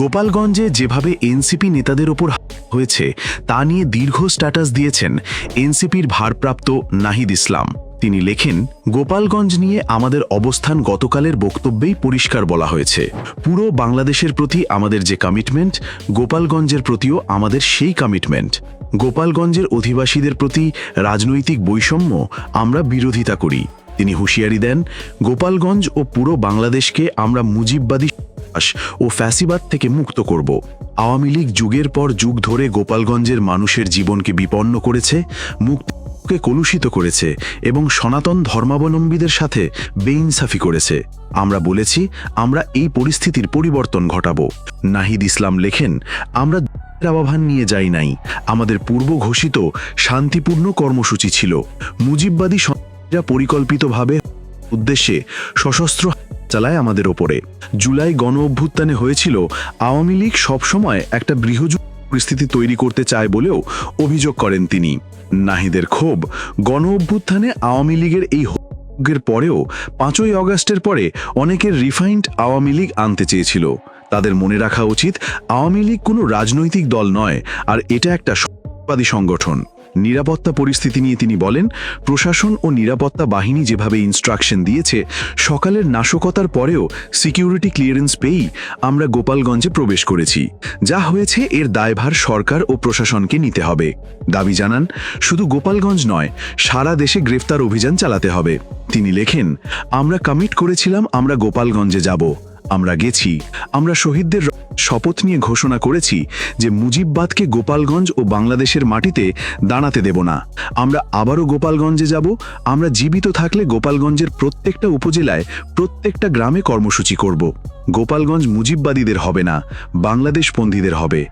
গোপালগঞ্জে যেভাবে এনসিপি নেতাদের ওপর হয়েছে, তা নিয়ে দীর্ঘ স্ট্যাটাস দিয়েছেন এনসিপির ভারপ্রাপ্ত নাহিদ ইসলাম। তিনি লেখেন, গোপালগঞ্জ নিয়ে আমাদের অবস্থান গতকালের বক্তব্যেই পরিষ্কার বলা হয়েছে। পুরো বাংলাদেশের প্রতি আমাদের যে কমিটমেন্ট গোপালগঞ্জের প্রতিও আমাদের সেই কমিটমেন্ট গোপালগঞ্জের অধিবাসীদের প্রতি রাজনৈতিক বৈষম্য আমরা বিরোধিতা করি। তিনি হুঁশিয়ারি দেন, গোপালগঞ্জ ও পুরো বাংলাদেশকে আমরা মুজিববাদী সন্ত্রাস ও ফ্যাসিবাদ থেকে মুক্ত করব। আওয়ামী লীগ যুগের পর যুগ ধরে গোপালগঞ্জের মানুষের জীবনকে বিপন্ন করেছে, মুক্তিকে কলুষিত করেছে এবং সনাতন ধর্মাবলম্বীদের সাথে বেইনসাফি করেছে। আমরা বলেছি, আমরা এই পরিস্থিতির পরিবর্তন ঘটাব। নাহিদ ইসলাম লেখেন, আমরা আহ্বান নিয়ে যাই নাই। আমাদের পূর্ব ঘোষিত শান্তিপূর্ণ কর্মসূচি ছিল। মুজিববাদী পরিকল্পিতভাবে উদ্দেশ্যে সশস্ত্র চালায় আমাদের ওপরে। জুলাই গণ অভ্যুত্থানে হয়েছিল, আওয়ামী লীগ সবসময় একটা গৃহযুদ্ধ পরিস্থিতি তৈরি করতে চায় বলেও অভিযোগ করেন তিনি। নাহিদের ক্ষোভ, গণ অভ্যুত্থানে আওয়ামী লীগের এই এর পরেও পাঁচই অগস্টের পরে অনেকের রিফাইন্ড আওয়ামী লীগ আনতে চেয়েছিল। তাদের মনে রাখা উচিত, আওয়ামী লীগ কোনো রাজনৈতিক দল নয়, আর এটা একটা সন্ত্রাসবাদী সংগঠন। নিরাপত্তা পরিস্থিতি নিয়ে তিনি বলেন, প্রশাসন ও নিরাপত্তা বাহিনী যেভাবে ইনস্ট্রাকশন দিয়েছে, সকালের নাশকতার পরেও সিকিউরিটি ক্লিয়ারেন্স পেয়েই আমরা গোপালগঞ্জে প্রবেশ করেছি। যা হয়েছে এর দায়ভার সরকার ও প্রশাসনকে নিতে হবে। দাবি জানান, শুধু গোপালগঞ্জ নয়, সারা দেশে গ্রেফতার অভিযান চালাতে হবে। তিনি লেখেন, আমরা কমিট করেছিলাম, আমরা গোপালগঞ্জে যাব। আমরা গেছি। আমরা শহীদদের শপথ নিয়ে ঘোষণা করেছি যে মুজিববাদকে গোপালগঞ্জ ও বাংলাদেশের মাটিতে দাঁড়াতে দেব না। আমরা আবারও গোপালগঞ্জে যাব। আমরা জীবিত থাকলে গোপালগঞ্জের প্রত্যেকটা উপজেলায় প্রত্যেকটা গ্রামে কর্মসূচি করব। গোপালগঞ্জ মুজিববাদীদের হবে না বাংলাদেশপন্থীদের হবে।